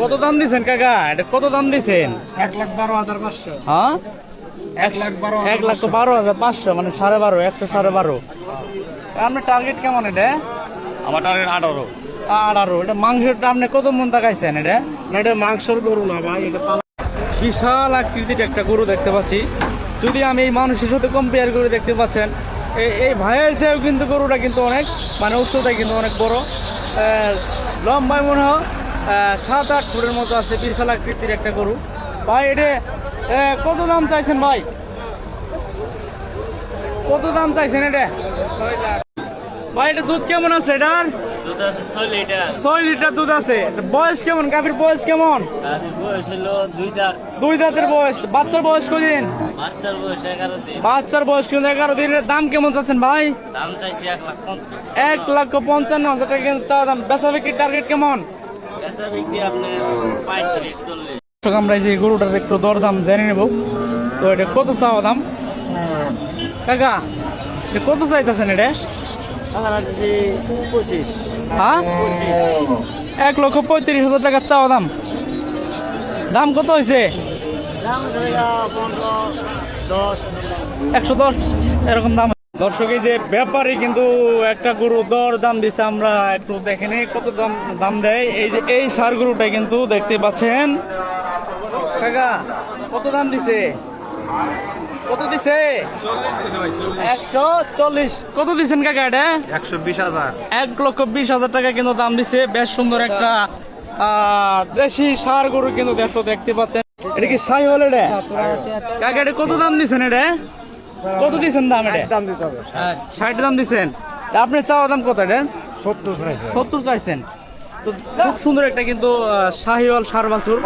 কত দাম দিছেন কাকা? এটা কত দাম দিছেন? এক লাখ বারো হাজার পাঁচশো। হ্যাঁ? এক লাখ বারো এক লাখ বারো হাজার পাঁচশো মানে সাড়ে বারো একশো সাড়ে বারো। আপনার টার্গেট কেমন এটা? আমার টার্গেট আঠারো। আঠারো এটা মাংসটা আপনি কত মন তাকাইছেন এটা? এটা মাংসর গরু না ভাই এটা বিশাল আকৃতির একটা গরু দেখতে পাচ্ছি। যদি আমি এই মানুষের সাথে কম্পেয়ার করে দেখতে পাচ্ছেন এই এই ভাইয়ের চেয়েও কিন্তু গরুটা কিন্তু অনেক মানে উচ্চতায় কিন্তু অনেক বড়। আহ, লম্বায় মনে হয় সাত আট ফুটের মতো আছে বিশাল আকৃতির একটা গরু। ভাই এটা কত দাম চাইছেন ভাই? কত দাম চাইছেন এটা? ভাই এটা দুধ কেমন আছে? এটার? ছয় লিটার। দুধ আছে। বয়স কেমন? গাভীর বয়স কেমন? বয়স দুই দাঁতের বয়স। বাচ্চার বয়স কদিন? বাচ্চার বয়স দিন। বাচ্চার বয়স কিন্তু এগারো দিনের দাম কেমন চাচ্ছেন ভাই? এক লাখ পঞ্চান্ন হাজার টাকা। কিন্তু দাম। বেচা বিক্রির টার্গেট কেমন? আমরা এই যে গরুটার একটু দরদাম জেনে নেব। তো এটা কত চাওয়া দাম? কাকা এটা কত চাইতেছেন এটা? হ্যাঁ? এক লক্ষ পঁয়ত্রিশ হাজার টাকার চাওয়া দাম। দাম কত হয়েছে? একশো দশ এরকম দাম। দর্শক এই যে ব্যাপারী কিন্তু একটা গরু দর দাম দিছে আমরা একটু দেখে নিই কত দাম দাম দেয়। এই যে এই সার গরুটা কিন্তু দেখতে পাচ্ছেন। কাকা কত দাম দিছে? কত দিছে? একশো চল্লিশ। কত দিছেন কাকা এটা? একশো বিশ হাজার। এক লক্ষ বিশ হাজার টাকা কিন্তু দাম দিছে। বেশ সুন্দর একটা আহ, দেশি সার গরু কিন্তু দেড়শো দেখতে পাচ্ছেন। এটা কি সাই হল এটা কাকা এটা কত দাম দিছেন এটা? কত দিছেন দাম এটা? দাম দিতে হবে ষাট দাম দিছেন আপনি চাওয়া দাম কত এটা? সত্তর চাইছে। সত্তর চাইছেন। তো খুব সুন্দর একটা কিন্তু শাহিওয়াল সার বাছুর।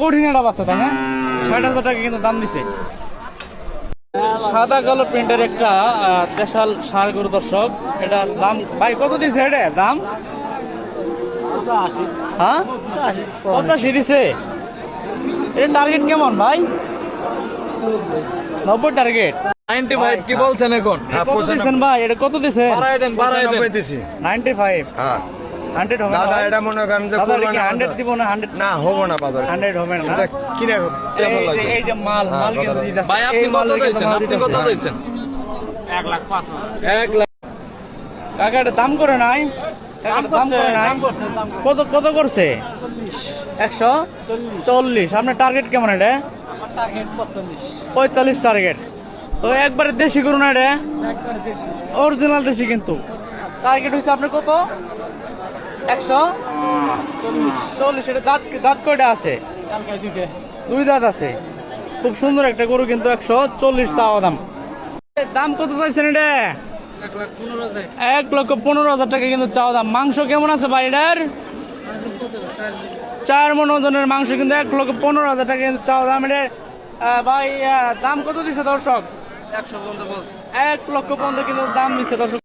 কঠিন একটা বাচ্চা তাই না? ষাট হাজার টাকা কিন্তু দাম দিছে। সাদা কালো প্রিন্টের একটা স্পেশাল সার গরু দর্শক। এটা দাম ভাই কত দিছে এটা? দাম? হ্যাঁ? পঁচাশি। দিছে। এটা টার্গেট কেমন ভাই? নব্বই টার্গেট নাইনটি ফাইভ কি বলছেন এখন? কত দিছেন ভাই? এটা কত দিছে বাড়াই দেন বাড়াই দেন। দিছি। নাইনটি ফাইভ হ্যাঁ হান্ড্রেড দাদা এটা মনে করেন যে হান্ড্রেড দিব না হান্ড্রেড না হব না বাজারে। হান্ড্রেড হবে না। কিনে এই যে- লাগবে। এই যে মাল হ্যাঁ, মাল কিন্তু কথা দিতেছে। ভাই আপনি কত চাইছেন আপনি কত চাইছেন এক লাখ। পাঁচ এক লাখ দাম করে নাই। কাকা এটা দাম করে নাই। কত কত করছে? একশো? চল্লিশ। আপনার টার্গেট কেমন এটা? পঁয়তাল্লিশ। টার্গেট তো একবারে দেশি করুন এটা অরিজিনাল দেশি। কিন্তু। টার্গেট হয়েছে আপনার কত? একশো চল্লিশ। এটা দাঁত দাঁত কয়টা আছে? দুই দাঁত আছে। খুব সুন্দর একটা গরু কিন্তু একশো চল্লিশ টাকা দাম। দাম কত চাইছেন এটা? এক লক্ষ পনেরো হাজার টাকা কিন্তু চাওয়া দাম। মাংস কেমন আছে বাড়িটার চার মন ওজনের মাংস কিন্তু এক লক্ষ পনেরো হাজার টাকা কিন্তু চাওয়া দাম। এটা ভাই দাম কত দিচ্ছে দর্শক? একশো পর্যন্ত বলছে। এক লক্ষ পনেরো কিন্তু দাম দিচ্ছে দর্শক।